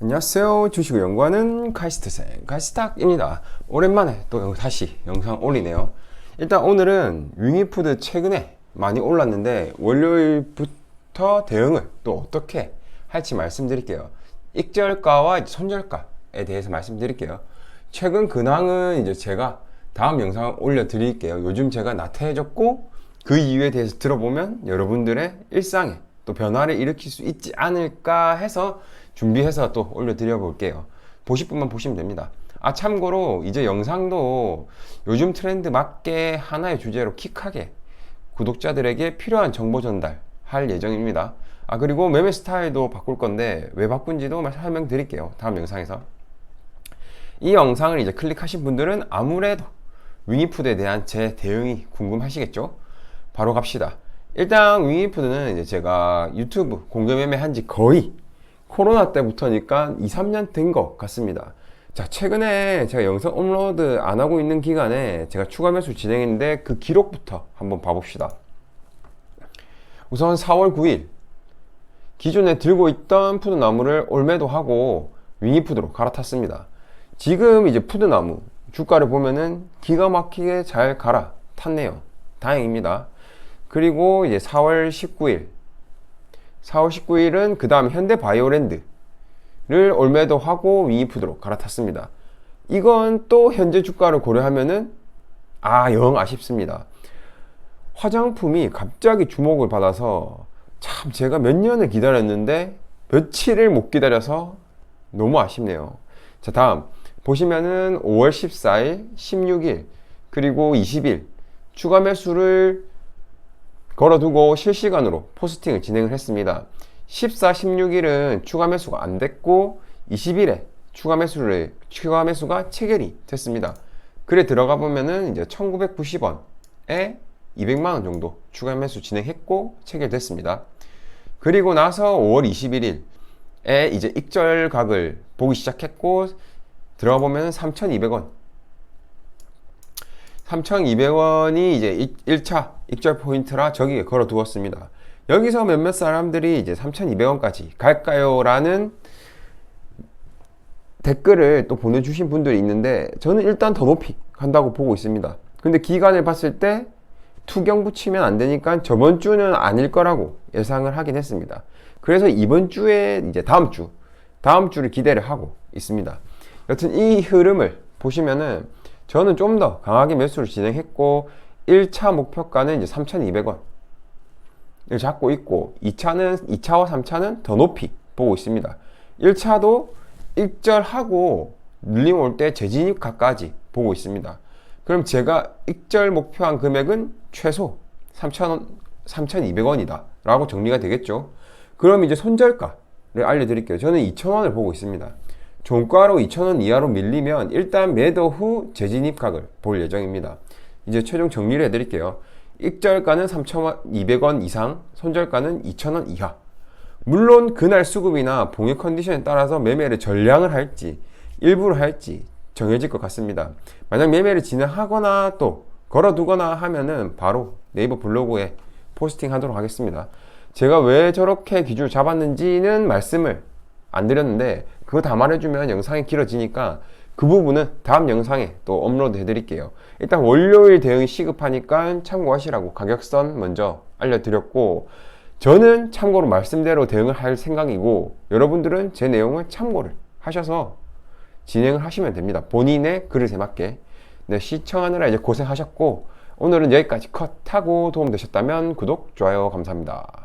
안녕하세요. 주식을 연구하는 카이스트생 카이스탁입니다. 오랜만에 또 영- 다시 영상 올리네요. 일단 오늘은 윙이푸드 최근에 많이 올랐는데 월요일부터 대응을 또 어떻게 할지 말씀드릴게요. 익절가와 손절가에 대해서 말씀드릴게요. 최근 근황은 이제 제가 다음 영상 올려드릴게요. 요즘 제가 나태해졌고 그 이유에 대해서 들어보면 여러분들의 일상에 또 변화를 일으킬 수 있지 않을까 해서 준비해서 또 올려드려 볼게요. 보실 분만 보시면 됩니다. 아, 참고로 이제 영상도 요즘 트렌드 맞게 하나의 주제로 킥하게 구독자들에게 필요한 정보 전달 할 예정입니다. 아, 그리고 매매 스타일도 바꿀 건데 왜 바꾼지도 설명드릴게요. 다음 영상에서. 이 영상을 이제 클릭하신 분들은 아무래도 윙이푸드에 대한 제 대응이 궁금하시겠죠? 바로 갑시다. 일단 윙이푸드는 이제 제가 유튜브 공개 매매 한 지 거의 코로나 때부터니까 2, 3년 된 것 같습니다. 자, 최근에 제가 영상 업로드 안 하고 있는 기간에 제가 추가 매수 진행했는데 그 기록부터 한번 봐봅시다. 우선 4월 9일 기존에 들고 있던 푸드나무를 올매도 하고 윙이푸드로 갈아탔습니다. 지금 이제 푸드나무 주가를 보면은 기가 막히게 잘 갈아탔네요. 다행입니다. 그리고 이제 4월 19일 4월 19일은 그 다음 현대바이오랜드를 올매도 하고 윙이푸드로 갈아탔습니다. 이건 또 현재 주가를 고려하면은 아, 영 아쉽습니다. 화장품이 갑자기 주목을 받아서 참 제가 몇 년을 기다렸는데 며칠을 못 기다려서 너무 아쉽네요. 자, 다음 보시면은 5월 14일, 16일, 그리고 20일 추가 매수를 걸어두고 실시간으로 포스팅을 진행을 했습니다. 14, 16일은 추가 매수가 안 됐고 20일에 추가 매수를 추가 매수가 체결이 됐습니다. 글에 들어가 보면은 이제 1990원에 200만 원 정도 추가 매수 진행했고 체결됐습니다. 그리고 나서 5월 21일에 이제 익절각을 보기 시작했고 들어가 보면 3,200원 3,200원이 이제 1차 익절 포인트라 저기에 걸어 두었습니다. 여기서 몇몇 사람들이 이제 3,200원까지 갈까요? 라는 댓글을 또 보내주신 분들이 있는데 저는 일단 더 높이 간다고 보고 있습니다. 근데 기간을 봤을 때 투경 붙이면 안 되니까 저번 주는 아닐 거라고 예상을 하긴 했습니다. 그래서 이번 주에 이제 다음 주, 다음 주를 기대를 하고 있습니다. 여튼 이 흐름을 보시면은 저는 좀 더 강하게 매수를 진행했고 1차 목표가는 이제 3,200원 을 잡고 있고 2차는 2차와 3차는 더 높이 보고 있습니다. 1차도 익절하고 눌림 올 때 재진입가까지 보고 있습니다. 그럼 제가 익절 목표한 금액은 최소 3,000원, 3,200원이다. 라고 정리가 되겠죠. 그럼 이제 손절가를 알려드릴게요. 저는 2,000원을 보고 있습니다. 종가로 2,000원 이하로 밀리면 일단 매도 후 재진입각을 볼 예정입니다. 이제 최종 정리를 해드릴게요. 익절가는 3,200원 이상, 손절가는 2,000원 이하. 물론 그날 수급이나 봉의 컨디션에 따라서 매매를 전량을 할지 일부러 할지 정해질 것 같습니다. 만약 매매를 진행하거나 또 걸어두거나 하면은 바로 네이버 블로그에 포스팅 하도록 하겠습니다. 제가 왜 저렇게 기준을 잡았는지는 말씀을 안 드렸는데 그거 다 말해주면 영상이 길어지니까 그 부분은 다음 영상에 또 업로드 해드릴게요. 일단 월요일 대응이 시급하니까 참고하시라고 가격선 먼저 알려드렸고 저는 참고로 말씀대로 대응을 할 생각이고 여러분들은 제 내용을 참고를 하셔서 진행을 하시면 됩니다. 본인의 그릇에 맞게. 네, 시청하느라 이제 고생하셨고 오늘은 여기까지 컷하고 도움되셨다면 구독, 좋아요 감사합니다.